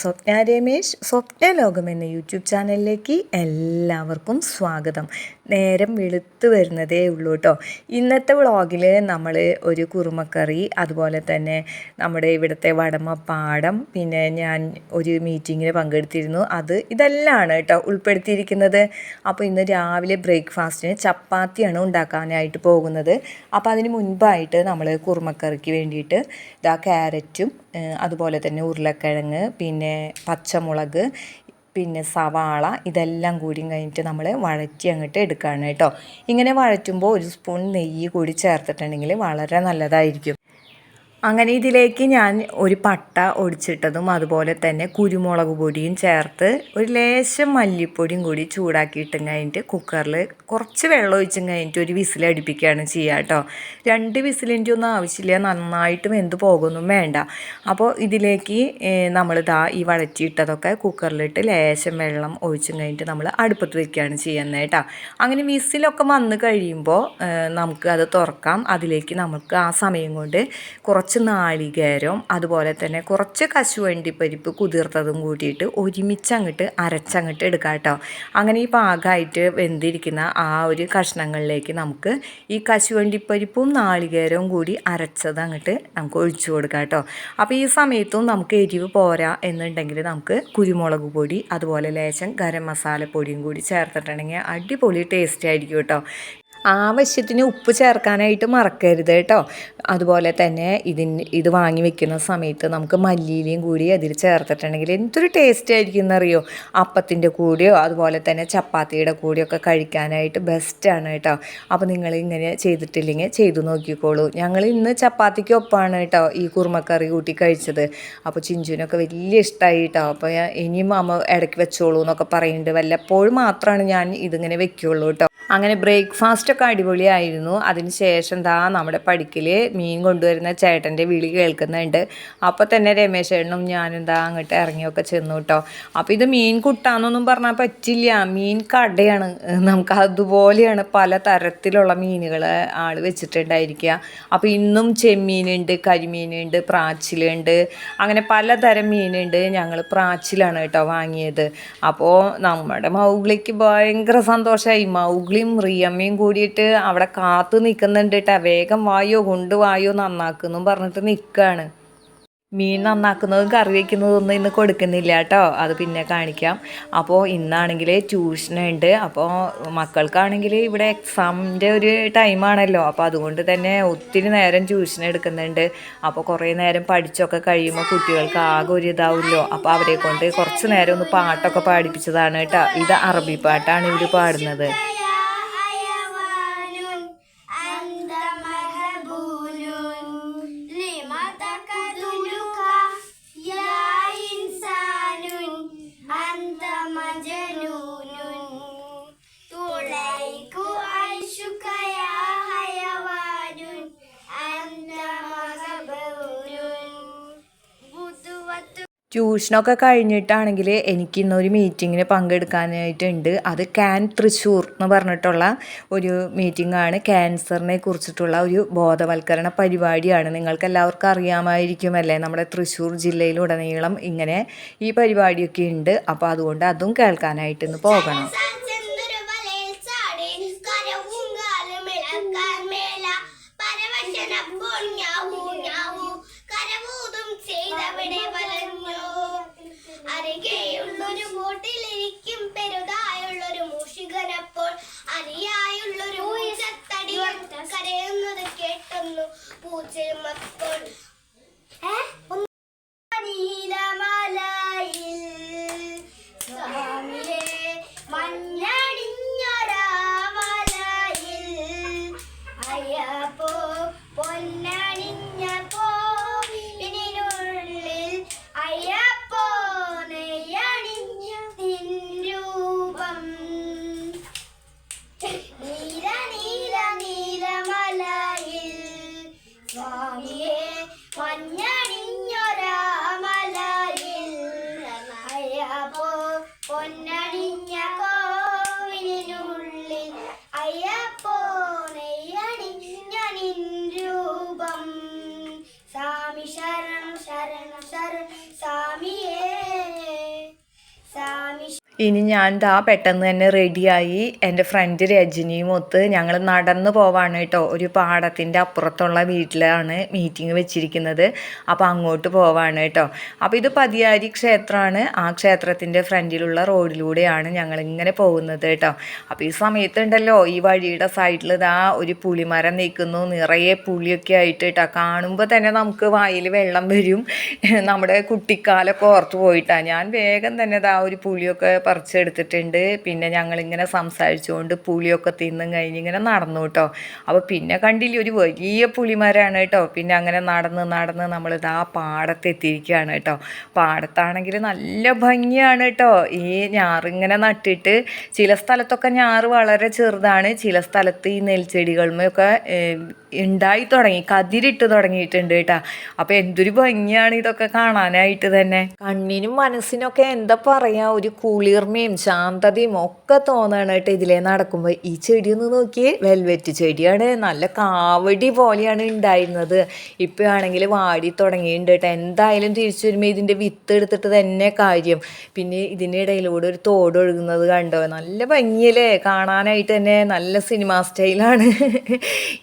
സ്വപ്ന രമേശ് സ്വപ്ന ലോകം എന്ന യൂട്യൂബ് ചാനലിലേക്ക് എല്ലാവർക്കും സ്വാഗതം. നേരം വെളുത്തു വരുന്നതേ ഉള്ളൂ കേട്ടോ ഇന്നത്തെ വ്ളോഗിൽ നമ്മൾ ഒരു കുറുമക്കറി അതുപോലെ തന്നെ നമ്മുടെ ഇവിടുത്തെ വടമ പാടം പിന്നെ ഞാൻ ഒരു മീറ്റിങ്ങിന് പങ്കെടുത്തിരുന്നു. അത് ഇതെല്ലാമാണ് കേട്ടോ ഉൾപ്പെടുത്തിയിരിക്കുന്നത്. അപ്പോൾ ഇന്ന് രാവിലെ ബ്രേക്ക്ഫാസ്റ്റിന് ചപ്പാത്തിയാണ് ഉണ്ടാക്കാനായിട്ട് പോകുന്നത്. അപ്പോൾ അതിന് മുൻപായിട്ട് നമ്മൾ കുറുമക്കറിക്ക് വേണ്ടിയിട്ട് ഇതാ ക്യാരറ്റും അതുപോലെ തന്നെ ഉരുളക്കിഴങ്ങ് പിന്നെ പച്ചമുളക് പിന്നെ സവാള ഇതെല്ലാം കൂടി കഴിഞ്ഞിട്ട് നമ്മൾ വഴറ്റി അങ്ങോട്ട് എടുക്കുകയാണ് കേട്ടോ. ഇങ്ങനെ വഴറ്റുമ്പോൾ ഒരു സ്പൂൺ നെയ്യ് കൂടി ചേർത്തിട്ടുണ്ടെങ്കിൽ വളരെ നല്ലതായിരിക്കും. അങ്ങനെ ഇതിലേക്ക് ഞാൻ ഒരു പട്ട ഒടിച്ചിട്ടതും അതുപോലെ തന്നെ കുരുമുളക് പൊടിയും ചേർത്ത് ഒരു ലേശം മല്ലിപ്പൊടിയും കൂടി ചൂടാക്കിയിട്ടും കഴിഞ്ഞിട്ട് കുക്കറിൽ കുറച്ച് വെള്ളം ഒഴിച്ചും കഴിഞ്ഞിട്ട് ഒരു വിസിൽ അടുപ്പിക്കുകയാണ് ചെയ്യുക കേട്ടോ. രണ്ട് വിസിലിന്റെ ഒന്നും ആവശ്യമില്ല. നന്നായിട്ട് വെന്ത് പോകുന്നു. വേണ്ട. അപ്പോൾ ഇതിലേക്ക് നമ്മൾ ദാ ഈ വഴറ്റിയിട്ടതൊക്കെ കുക്കറിലിട്ട് ലേശം വെള്ളം ഒഴിച്ചും കഴിഞ്ഞിട്ട് നമ്മൾ അടുപ്പത്ത് വെക്കുകയാണ് ചെയ്യുന്നത് കേട്ടോ. അങ്ങനെ വിസിലൊക്കെ വന്ന് കഴിയുമ്പോൾ നമുക്ക് അത് തുറക്കാം. അതിലേക്ക് നമുക്ക് ആ സമയം കൊണ്ട് കുറച്ച് നാളികേരം അതുപോലെ തന്നെ കുറച്ച് കശുവണ്ടി പരിപ്പ് കുതിർത്തതും കൂട്ടിയിട്ട് ഒരുമിച്ച് അങ്ങോട്ട് അരച്ചങ്ങോട്ട് എടുക്കാം കേട്ടോ. അങ്ങനെ ഈ പാകമായിട്ട് വെന്തിരിക്കുന്ന ആ ഒരു കഷ്ണങ്ങളിലേക്ക് നമുക്ക് ഈ കശുവണ്ടി പരിപ്പും നാളികേരവും കൂടി അരച്ചത് അങ്ങോട്ട് നമുക്ക് ഒഴിച്ചു കൊടുക്കാം കേട്ടോ. അപ്പോൾ ഈ സമയത്തും നമുക്ക് എരിവ് പോരാ എന്നുണ്ടെങ്കിൽ നമുക്ക് കുരുമുളക് പൊടി അതുപോലെ ലേശം ഗരം മസാല പൊടിയും കൂടി ചേർത്തിട്ടുണ്ടെങ്കിൽ അടിപൊളി ടേസ്റ്റ് ആയിരിക്കും കേട്ടോ. ആവശ്യത്തിന് ഉപ്പ് ചേർക്കാനായിട്ട് മറക്കരുത് കേട്ടോ. അതുപോലെ തന്നെ ഇതിന് ഇത് വാങ്ങി വെക്കുന്ന സമയത്ത് നമുക്ക് മല്ലിയിലയും കൂടി അതിൽ ചേർത്തിട്ടുണ്ടെങ്കിൽ എന്തൊരു ടേസ്റ്റ് ആയിരിക്കും എന്നറിയോ? അപ്പത്തിന്റെ കൂടെയോ അതുപോലെ തന്നെ ചപ്പാത്തിയുടെ കൂടെയോ ഒക്കെ കഴിക്കാനായിട്ട് ബെസ്റ്റാണ് കേട്ടോ. അപ്പോൾ നിങ്ങൾ ഇങ്ങനെ ചെയ്തിട്ടില്ലെങ്കിൽ ചെയ്തു നോക്കിക്കോളൂ. ഞങ്ങൾ ഇന്ന് ചപ്പാത്തിക്ക് ഒപ്പമാണ് കേട്ടോ ഈ കുറുമക്കറി കൂട്ടി കഴിച്ചത്. അപ്പോൾ ചിഞ്ചുവിനൊക്കെ വലിയ ഇഷ്ടമായി കേട്ടോ. അപ്പോൾ ഇനിയും അമ്മ ഇടയ്ക്ക് വെച്ചോളൂ എന്നൊക്കെ പറയുന്നുണ്ട്. വല്ലപ്പോഴും മാത്രമാണ് ഞാൻ ഇതിങ്ങനെ വെക്കുകയുള്ളൂ കേട്ടോ. അങ്ങനെ ബ്രേക്ക്ഫാസ്റ്റ് ഒക്കെ അടിപൊളിയായിരുന്നു. അതിന് ശേഷം ദാ നമ്മുടെ പടിക്കൽ മീൻ കൊണ്ടുവരുന്ന ചേട്ടന്റെ വിളി കേൾക്കുന്നുണ്ട്. അപ്പോൾ തന്നെ രമേശ് ചേട്ടനും ഞാനും ദാ അങ്ങോട്ട് ഇറങ്ങിയൊക്കെ ചെന്നു കേട്ടോ. അപ്പോൾ ഇത് മീൻ കുട്ടാന്നൊന്നും പറഞ്ഞാൽ പറ്റില്ല. മീൻ കടയാണ്. നമുക്ക് അതുപോലെയാണ് പല തരത്തിലുള്ള മീനുകൾ ആൾ വെച്ചിട്ടുണ്ടായിരിക്കുക. അപ്പോൾ ഇന്നും ചെമ്മീനുണ്ട് കരിമീനുണ്ട് പ്രാച്ചിലുണ്ട്. അങ്ങനെ പലതരം മീനുണ്ട് ഞങ്ങൾ പ്രാച്ചിലാണ് കേട്ടോ വാങ്ങിയത്. അപ്പോൾ നമ്മുടെ മൗഗ്ലിക്ക് ഭയങ്കര സന്തോഷമായി. മൗഗ്ലിയും റിയമ്മയും കൂടിയിട്ട് അവിടെ കാത്തു നിൽക്കുന്നുണ്ട് കേട്ടോ വേഗം വായോ കൊണ്ട് വായോ നന്നാക്കുന്നു പറഞ്ഞിട്ട് നിൽക്കുകയാണ് മീൻ നന്നാക്കുന്നതും കറി വയ്ക്കുന്നതും ഒന്നും ഇന്ന് കൊടുക്കുന്നില്ല കേട്ടോ അത് പിന്നെ കാണിക്കാം. അപ്പോൾ ഇന്നാണെങ്കിൽ ട്യൂഷനുണ്ട്. അപ്പോൾ മക്കൾക്കാണെങ്കിൽ ഇവിടെ എക്സാമിന്റെ ഒരു ടൈമാണല്ലോ. അപ്പോൾ അതുകൊണ്ട് തന്നെ ഒത്തിരി നേരം ട്യൂഷൻ എടുക്കുന്നുണ്ട്. അപ്പോൾ കുറേ നേരം പഠിച്ചൊക്കെ കഴിയുമ്പോൾ കുട്ടികൾക്ക് ആകെ ഒരു ഇതാവുമല്ലോ അപ്പോൾ അവരെ കൊണ്ട് കുറച്ച് നേരം ഒന്ന് പാട്ടൊക്കെ പാടിപ്പിച്ചതാണ് കേട്ടോ ഇത് അറബി പാട്ടാണ് ഇവർ പാടുന്നത്. ട്യൂഷനൊക്കെ കഴിഞ്ഞിട്ടാണെങ്കിൽ എനിക്ക് ഇന്നൊരു മീറ്റിങ്ങിന് പങ്കെടുക്കാനായിട്ടുണ്ട്. അത് ക്യാൻ തൃശ്ശൂർ എന്ന് പറഞ്ഞിട്ടുള്ള ഒരു മീറ്റിംഗ് ആണ് ക്യാൻസറിനെ കുറിച്ചിട്ടുള്ള ഒരു ബോധവൽക്കരണ പരിപാടിയാണ്. നിങ്ങൾക്ക് എല്ലാവർക്കും അറിയാമായിരിക്കുമല്ലേ നമ്മുടെ തൃശ്ശൂർ ജില്ലയിലുടനീളം ഇങ്ങനെ ഈ പരിപാടിയൊക്കെ ഉണ്ട്. അപ്പോൾ അതുകൊണ്ട് അതും കേൾക്കാനായിട്ട് ഇന്ന് പോകണം. അരികെയുള്ളൊരു ബോട്ടിലിരിക്കും പെരുതായുള്ളൊരു മൂഷികനപ്പോൾ അരിയായുള്ളൊരു പൂച്ചത്തടി കരയുന്നത് കേട്ടുന്നു പൂച്ചയുമപ്പോൾ ഏ? ഒന്ന് പൊന്നണിഞ്ഞ ഇനി ഞാൻ ദാ പെട്ടെന്ന് തന്നെ റെഡിയായി എന്റെ ഫ്രണ്ട് രജനിയും ഒത്ത് ഞങ്ങൾ നടന്നു പോവാണ് കേട്ടോ. ഒരു പാടത്തിന്റെ അപ്പുറത്തുള്ള വീട്ടിലാണ് മീറ്റിംഗ് വെച്ചിരിക്കുന്നത്. അപ്പോൾ അങ്ങോട്ട് പോവാണ് കേട്ടോ. അപ്പോൾ ഇത് പതിയാരി ക്ഷേത്രമാണ്. ആ ക്ഷേത്രത്തിന്റെ ഫ്രണ്ടിലുള്ള റോഡിലൂടെയാണ് ഞങ്ങൾ ഇങ്ങനെ പോകുന്നത് കേട്ടോ. അപ്പോൾ ഈ സമയത്തുണ്ടല്ലോ ഈ വഴിയുടെ സൈഡിൽ ഇതാ ഒരു പുളിമരം നിൽക്കുന്നു. നിറയെ പുളിയൊക്കെ ആയിട്ട് കേട്ടോ. കാണുമ്പോൾ തന്നെ നമുക്ക് വായിൽ വെള്ളം വരും. നമ്മുടെ കുട്ടിക്കാലൊക്കെ ഓർത്ത് പോയിട്ടാണ് ഞാൻ വേഗം തന്നെ ഇതാ ഒരു പുളിയൊക്കെ പറിച്ചെടുത്തിട്ടുണ്ട്. പിന്നെ ഞങ്ങളിങ്ങനെ സംസാരിച്ചുകൊണ്ട് പുളിയൊക്കെ തിന്നും കഴിഞ്ഞ് ഇങ്ങനെ നടന്നു കേട്ടോ അപ്പോൾ പിന്നെ കണ്ടില്ല ഒരു വലിയ പുളിമരമാണ് കേട്ടോ പിന്നെ അങ്ങനെ നടന്ന് നടന്ന് നമ്മളിതാ പാടത്തെത്തിയിരിക്കുകയാണ് കേട്ടോ പാടത്താണെങ്കിൽ നല്ല ഭംഗിയാണ് കേട്ടോ ഈ ഞാറിങ്ങനെ നട്ടിട്ട് ചില സ്ഥലത്തൊക്കെ ഞാറ് വളരെ ചെറുതാണ്. ചില സ്ഥലത്ത് ഈ നെൽച്ചെടികളുമൊക്കെ ഉണ്ടായി തുടങ്ങി കതിരിട്ട് തുടങ്ങിയിട്ടുണ്ട് കേട്ടോ. അപ്പോൾ എന്തൊരു ഭംഗിയാണ് ഇതൊക്കെ കാണാനായിട്ട് തന്നെ. കണ്ണിനും മനസ്സിനൊക്കെ എന്താ പറയാ ഒരു കുളിർമയും ശാന്തതയും ഒക്കെ തോന്നുകയാണ് കേട്ടോ ഇതിലേ നടക്കുമ്പോൾ ഈ ചെടി ഒന്ന് നോക്കിയേ വെൽവെറ്റ് ചെടിയാണ്. നല്ല കാവടി പോലെയാണ് ഉണ്ടായിരുന്നത്. ഇപ്പോൾ ആണെങ്കിൽ വാടി തുടങ്ങിയിട്ടുണ്ട് കേട്ടോ. എന്തായാലും തിരിച്ചു വരുമ്പോൾ ഇതിന്റെ വിത്ത് എടുത്തിട്ട് തന്നെ കാര്യം. പിന്നെ ഇതിനിടയിലൂടെ ഒരു തോട് ഒഴുകുന്നത് കണ്ടോ? നല്ല ഭംഗിയല്ലേ? കാണാനായിട്ട് തന്നെ നല്ല സിനിമ സ്റ്റൈലാണ്.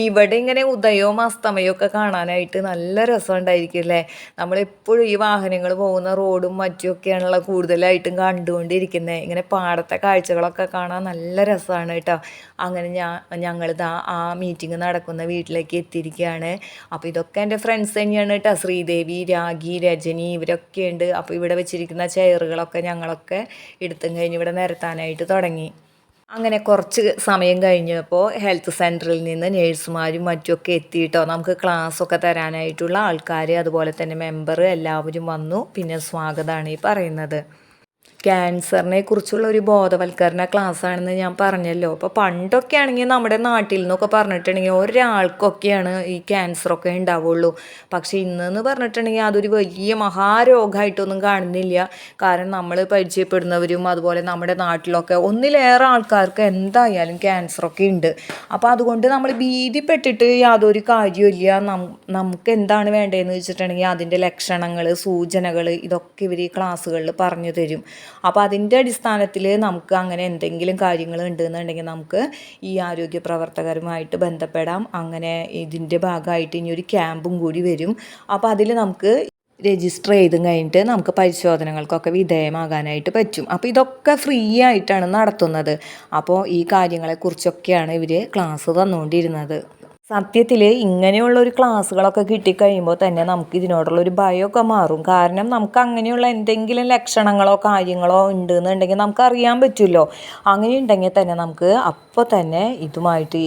ഇവിടെ ഇങ്ങനെ ഉദയവും അസ്തമയവും ഒക്കെ കാണാനായിട്ട് നല്ല രസമുണ്ടായിരിക്കും അല്ലേ? നമ്മളെപ്പോഴും ഈ വാഹനങ്ങൾ പോകുന്ന റോഡും മറ്റുമൊക്കെയാണല്ലോ കൂടുതലായിട്ടും കണ്ടുകൊണ്ടിരിക്കുന്നത്. ഇങ്ങനെ പാടത്തെ കാഴ്ചകളൊക്കെ കാണാൻ നല്ല രസമാണ് കേട്ടോ. അങ്ങനെ ഞാൻ ഞങ്ങളിതാ ആ മീറ്റിംഗ് നടക്കുന്ന വീട്ടിലേക്ക് എത്തിയിരിക്കുകയാണ്. അപ്പോൾ ഇതൊക്കെ എന്റെ ഫ്രണ്ട്സ് തന്നെയാണ് കേട്ടോ. ശ്രീദേവി രാഗി രജനി ഇവരൊക്കെ ഉണ്ട് അപ്പോൾ ഇവിടെ വെച്ചിരിക്കുന്ന ചെയറുകളൊക്കെ ഞങ്ങളൊക്കെ എടുത്തും കഴിഞ്ഞ് ഇവിടെ നിരത്താനായിട്ട് തുടങ്ങി. അങ്ങനെ കുറച്ച് സമയം കഴിഞ്ഞപ്പോൾ ഹെൽത്ത് സെന്ററിൽ നിന്ന് നേഴ്സുമാരും മറ്റുമൊക്കെ എത്തിയിട്ടോ. നമുക്ക് ക്ലാസ്സൊക്കെ തരാനായിട്ടുള്ള ആൾക്കാർ അതുപോലെ തന്നെ മെമ്പർ എല്ലാവരും വന്നു. പിന്നെ സ്വാഗതമാണ് ഈ പറയുന്നത്. ക്യാൻസറിനെ കുറിച്ചുള്ള ഒരു ബോധവൽക്കരണ ക്ലാസ് ആണെന്ന് ഞാൻ പറഞ്ഞല്ലോ. അപ്പോൾ പണ്ടൊക്കെ ആണെങ്കിൽ നമ്മുടെ നാട്ടിൽ നിന്നൊക്കെ പറഞ്ഞിട്ടുണ്ടെങ്കിൽ ഒരാൾക്കൊക്കെയാണ് ഈ ക്യാൻസറൊക്കെ ഉണ്ടാവുള്ളൂ. പക്ഷേ ഇന്നെന്ന് പറഞ്ഞിട്ടുണ്ടെങ്കിൽ അതൊരു വലിയ മഹാരോഗമായിട്ടൊന്നും കാണുന്നില്ല. കാരണം നമ്മൾ പരിചയപ്പെടുന്നവരും അതുപോലെ നമ്മുടെ നാട്ടിലൊക്കെ ഒന്നിലേറെ ആൾക്കാർക്ക് എന്തായാലും ക്യാൻസറൊക്കെ ഉണ്ട്. അപ്പോൾ അതുകൊണ്ട് നമ്മൾ ഭീതിപ്പെട്ടിട്ട് യാതൊരു കാര്യമില്ല നമുക്ക് എന്താണ് വേണ്ടതെന്ന് വെച്ചിട്ടുണ്ടെങ്കിൽ അതിന്റെ ലക്ഷണങ്ങൾ സൂചനകൾ ഇതൊക്കെ ഇവർ ഈ ക്ലാസ്സുകളിൽ പറഞ്ഞു തരും. അപ്പോൾ അതിന്റെ അടിസ്ഥാനത്തിൽ നമുക്ക് അങ്ങനെ എന്തെങ്കിലും കാര്യങ്ങൾ ഉണ്ടെന്നുണ്ടെങ്കിൽ നമുക്ക് ഈ ആരോഗ്യ പ്രവർത്തകരുമായിട്ട് ബന്ധപ്പെടാം. അങ്ങനെ ഇതിന്റെ ഭാഗമായിട്ട് ഇനി ഒരു ക്യാമ്പും കൂടി വരും. അപ്പോൾ അതിൽ നമുക്ക് രജിസ്റ്റർ ചെയ്ത് കഴിഞ്ഞിട്ട് നമുക്ക് പരിശോധനകൾക്കൊക്കെ വിധേയമാകാനായിട്ട് പറ്റും. അപ്പോൾ ഇതൊക്കെ ഫ്രീ ആയിട്ടാണ് നടത്തുന്നത്. അപ്പോൾ ഈ കാര്യങ്ങളെക്കുറിച്ചൊക്കെയാണ് ഇവർ ക്ലാസ് തന്നുകൊണ്ടിരുന്നത് സത്യത്തിൽ ഇങ്ങനെയുള്ള ഒരു ക്ലാസ്സുകളൊക്കെ കിട്ടിക്കഴിയുമ്പോൾ തന്നെ നമുക്ക് ഇതിനോടുള്ള ഒരു ഭയമൊക്കെ മാറും. കാരണം നമുക്ക് അങ്ങനെയുള്ള എന്തെങ്കിലും ലക്ഷണങ്ങളോ കാര്യങ്ങളോ ഉണ്ടെന്നുണ്ടെങ്കിൽ നമുക്ക് അറിയാൻ പറ്റുമല്ലോ. അങ്ങനെ ഉണ്ടെങ്കിൽ തന്നെ നമുക്ക് അപ്പോൾ തന്നെ ഇതുമായിട്ട്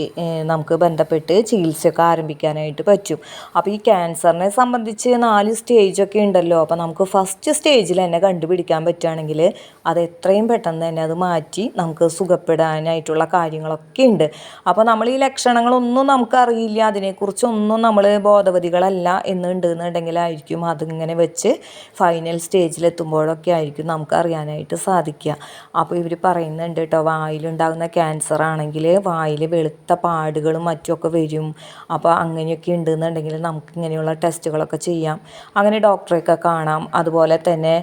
നമുക്ക് ബന്ധപ്പെട്ട് ചികിത്സയൊക്കെ ആരംഭിക്കാനായിട്ട് പറ്റും. അപ്പോൾ ഈ ക്യാൻസറിനെ സംബന്ധിച്ച് നാല് സ്റ്റേജൊക്കെ ഉണ്ടല്ലോ. അപ്പോൾ നമുക്ക് ഫസ്റ്റ് സ്റ്റേജിൽ തന്നെ കണ്ടുപിടിക്കാൻ പറ്റുകയാണെങ്കിൽ അത് എത്രയും പെട്ടെന്ന് തന്നെ അത് മാറ്റി നമുക്ക് സുഖപ്പെടാനായിട്ടുള്ള കാര്യങ്ങളൊക്കെ ഉണ്ട്. അപ്പോൾ നമ്മൾ ഈ ലക്ഷണങ്ങളൊന്നും നമുക്ക് അറിയില്ല. അതിനെക്കുറിച്ചൊന്നും നമ്മൾ ബോധവതികളല്ല എന്നുണ്ട് എന്നുണ്ടെങ്കിലായിരിക്കും അതിങ്ങനെ വെച്ച് ഫൈനൽ സ്റ്റേജിലെത്തുമ്പോഴൊക്കെ ആയിരിക്കും നമുക്ക് അറിയാനായിട്ട് സാധിക്കുക. അപ്പോൾ ഇവർ പറയുന്നുണ്ട് കേട്ടോ വായിലുണ്ടാകുന്ന ക്യാൻസർ ആണെങ്കിൽ വായിൽ വെളുത്ത പാടുകളും മറ്റുമൊക്കെ വരും. അപ്പോൾ അങ്ങനെയൊക്കെ ഉണ്ടെന്നുണ്ടെങ്കിൽ നമുക്ക് ഇങ്ങനെയുള്ള ടെസ്റ്റുകളൊക്കെ ചെയ്യാം. അങ്ങനെ ഡോക്ടറെയൊക്കെ കാണാം. അതുപോലെ തന്നെ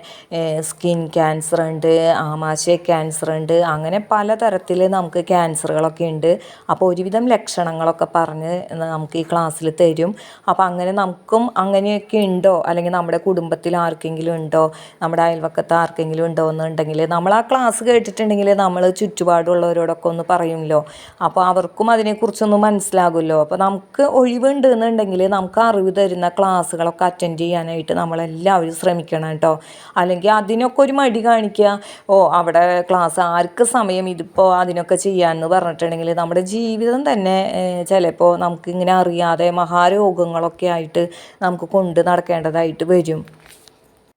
സ്കിൻ ക്യാൻസർ ഉണ്ട് ആമാശയ ക്യാൻസർ ഉണ്ട് അങ്ങനെ പലതരത്തിൽ നമുക്ക് ക്യാൻസറുകളൊക്കെ ഉണ്ട്. അപ്പോൾ ഒരുവിധം ലക്ഷണങ്ങളൊക്കെ പറഞ്ഞ് നമുക്ക് ഈ ക്ലാസ്സിൽ തരും. അപ്പോൾ അങ്ങനെ നമുക്കും അങ്ങനെയൊക്കെ ഉണ്ടോ? അല്ലെങ്കിൽ നമ്മുടെ കുടുംബത്തിൽ ആർക്കെങ്കിലും ഉണ്ടോ? നമ്മുടെ അയൽവക്കത്ത് ആർക്കെങ്കിലും ഉണ്ടോ എന്നുണ്ടെങ്കിൽ നമ്മൾ ആ ക്ലാസ് കേട്ടിട്ടുണ്ടെങ്കിൽ നമ്മൾ ചുറ്റുപാടുള്ളവരോടൊക്കെ ഒന്ന് പറയുമല്ലോ. അപ്പോൾ അവർക്കും അതിനെക്കുറിച്ചൊന്ന് മനസ്സിലാകുമല്ലോ. അപ്പോൾ നമുക്ക് ഒഴിവുണ്ട് എന്നുണ്ടെങ്കിൽ നമുക്ക് അറിവ് തരുന്ന ക്ലാസ്സുകളൊക്കെ അറ്റൻഡ് ചെയ്യാനായിട്ട് നമ്മളെല്ലാവരും ശ്രമിക്കണം കേട്ടോ. അല്ലെങ്കിൽ അതിനൊക്കെ ഒരു മടി കാണിക്കുക. ഓ അവിടെ ക്ലാസ് ആർക്ക് സമയം ഇതിപ്പോൾ അതിനൊക്കെ ചെയ്യാമെന്ന് പറഞ്ഞിട്ടുണ്ടെങ്കിൽ നമ്മുടെ ജീവിതം തന്നെ ചിലപ്പോൾ നമുക്ക് ഇങ്ങനെ അറിയാതെ മഹാരോഗങ്ങളൊക്കെ ആയിട്ട് നമുക്ക് കൊണ്ട് നടക്കേണ്ടതായിട്ട് വരും.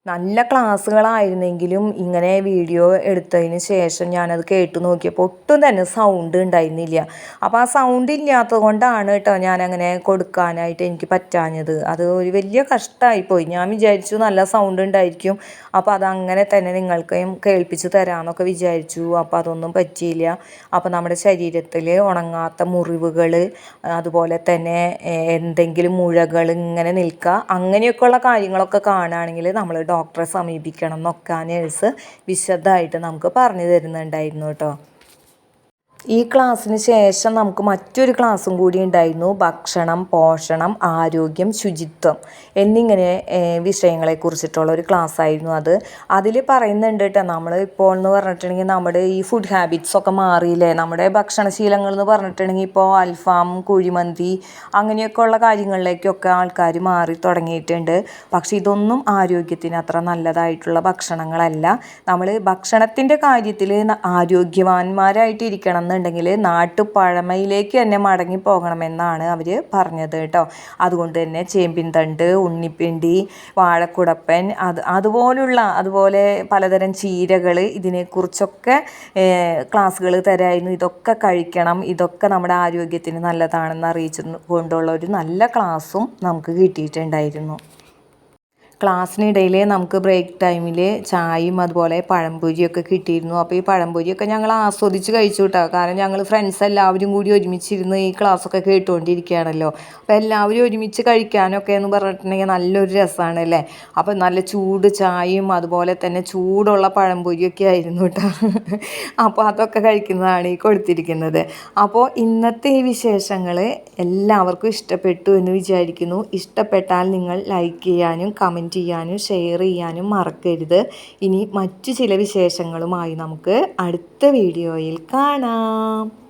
നല്ല ക്ലാസ്സുകളായിരുന്നെങ്കിലും ഇങ്ങനെ വീഡിയോ എടുത്തതിന് ശേഷം ഞാനത് കേട്ടു നോക്കിയപ്പോൾ ഒട്ടും തന്നെ സൗണ്ട് ഉണ്ടായിരുന്നില്ല. അപ്പോൾ ആ സൗണ്ട് ഇല്ലാത്തത് കൊണ്ടാണ് കേട്ടോ ഞാനങ്ങനെ കൊടുക്കാനായിട്ട് എനിക്ക് പറ്റാഞ്ഞത്. അത് ഒരു വലിയ കഷ്ടമായിപ്പോയി ഞാൻ വിചാരിച്ചു നല്ല സൗണ്ട് ഉണ്ടായിരിക്കും. അപ്പോൾ അതങ്ങനെ തന്നെ നിങ്ങൾക്കും കേൾപ്പിച്ച് തരാമെന്നൊക്കെ വിചാരിച്ചു. അപ്പോൾ അതൊന്നും പറ്റിയില്ല. അപ്പോൾ നമ്മുടെ ശരീരത്തിൽ ഉണങ്ങാത്ത മുറിവുകൾ അതുപോലെ തന്നെ എന്തെങ്കിലും മുഴകൾ ഇങ്ങനെ നിൽക്കുക അങ്ങനെയൊക്കെയുള്ള കാര്യങ്ങളൊക്കെ കാണുകയാണെങ്കിൽ നമ്മൾ ഡോക്ടറെ സമീപിക്കണം എന്നൊക്കെ ആ നേഴ്സ് വിശദമായിട്ട് നമുക്ക് പറഞ്ഞു തരുന്നുണ്ടായിരുന്നു കേട്ടോ. ഈ ക്ലാസ്സിന് ശേഷം നമുക്ക് മറ്റൊരു ക്ലാസ്സും കൂടി ഉണ്ടായിരുന്നു. ഭക്ഷണം പോഷണം ആരോഗ്യം ശുചിത്വം എന്നിങ്ങനെ വിഷയങ്ങളെ കുറിച്ചിട്ടുള്ള ഒരു ക്ലാസ് ആയിരുന്നു അത്. അതിൽ പറയുന്നുണ്ട് കേട്ടോ നമ്മൾ ഇപ്പോൾ എന്ന് പറഞ്ഞിട്ടുണ്ടെങ്കിൽ നമ്മുടെ ഈ ഫുഡ് ഹാബിറ്റ്സ് ഒക്കെ മാറിയില്ലേ? നമ്മുടെ ഭക്ഷണശീലങ്ങൾ എന്ന് പറഞ്ഞിട്ടുണ്ടെങ്കിൽ ഇപ്പോൾ അൽഫാം കുഴിമന്തി അങ്ങനെയൊക്കെ ഉള്ള കാര്യങ്ങളിലേക്കൊക്കെ ആൾക്കാർ മാറി തുടങ്ങിയിട്ടുണ്ട്. പക്ഷേ ഇതൊന്നും ആരോഗ്യത്തിന് അത്ര നല്ലതായിട്ടുള്ള ഭക്ഷണങ്ങളല്ല. നമ്മൾ ഭക്ഷണത്തിന്റെ കാര്യത്തിൽ ആരോഗ്യവാന്മാരായിട്ട് ഇരിക്കണം എന്നുണ്ടെങ്കിൽ നാട്ടുപഴമയിലേക്ക് തന്നെ മടങ്ങി പോകണമെന്നാണ് അവർ പറഞ്ഞത് കേട്ടോ. അതുകൊണ്ട് തന്നെ ചേമ്പിൻ തണ്ട് ഉണ്ണിപ്പിണ്ടി വാഴക്കുടപ്പൻ അത് അതുപോലുള്ള അതുപോലെ പലതരം ചീരകൾ ഇതിനെക്കുറിച്ചൊക്കെ ക്ലാസ്സുകൾ തരായിരുന്നു. ഇതൊക്കെ കഴിക്കണം. ഇതൊക്കെ നമ്മുടെ ആരോഗ്യത്തിന് നല്ലതാണെന്ന് അറിയിച്ചു കൊണ്ടുള്ള ഒരു നല്ല ക്ലാസ്സും നമുക്ക് കിട്ടിയിട്ടുണ്ടായിരുന്നു. ക്ലാസ്സിനിടയിൽ നമുക്ക് ബ്രേക്ക് ടൈമിൽ ചായയും അതുപോലെ പഴംപൊരിയൊക്കെ കിട്ടിയിരുന്നു. അപ്പോൾ ഈ പഴംപൊരിയൊക്കെ ഞങ്ങൾ ആസ്വദിച്ച് കഴിച്ചു കേട്ടോ കാരണം ഞങ്ങൾ ഫ്രണ്ട്സ് എല്ലാവരും കൂടി ഒരുമിച്ചിരുന്ന് ഈ ക്ലാസ്സൊക്കെ കേട്ടുകൊണ്ടിരിക്കുകയാണല്ലോ അപ്പോൾ എല്ലാവരും ഒരുമിച്ച് കഴിക്കാനൊക്കെ എന്ന് പറഞ്ഞിട്ടുണ്ടെങ്കിൽ നല്ലൊരു രസമാണ് അല്ലേ? അപ്പോൾ നല്ല ചൂട് ചായയും അതുപോലെ തന്നെ ചൂടുള്ള പഴംപൊരിയൊക്കെ ആയിരുന്നു കേട്ടോ അപ്പോൾ അതൊക്കെ കഴിക്കുന്നതാണ് ഈ കൊടുത്തിരിക്കുന്നത്. അപ്പോൾ ഇന്നത്തെ ഈ വിശേഷങ്ങൾ എല്ലാവർക്കും ഇഷ്ടപ്പെട്ടു എന്ന് വിചാരിക്കുന്നു. ഇഷ്ടപ്പെട്ടാൽ നിങ്ങൾ ലൈക്ക് ചെയ്യാനും കമന്റ് ചെയ്യാനും ഷെയർ ചെയ്യാനും മറക്കരുത്. ഇനി മറ്റു ചില വിശേഷങ്ങളുമായി നമുക്ക് അടുത്ത വീഡിയോയിൽ കാണാം.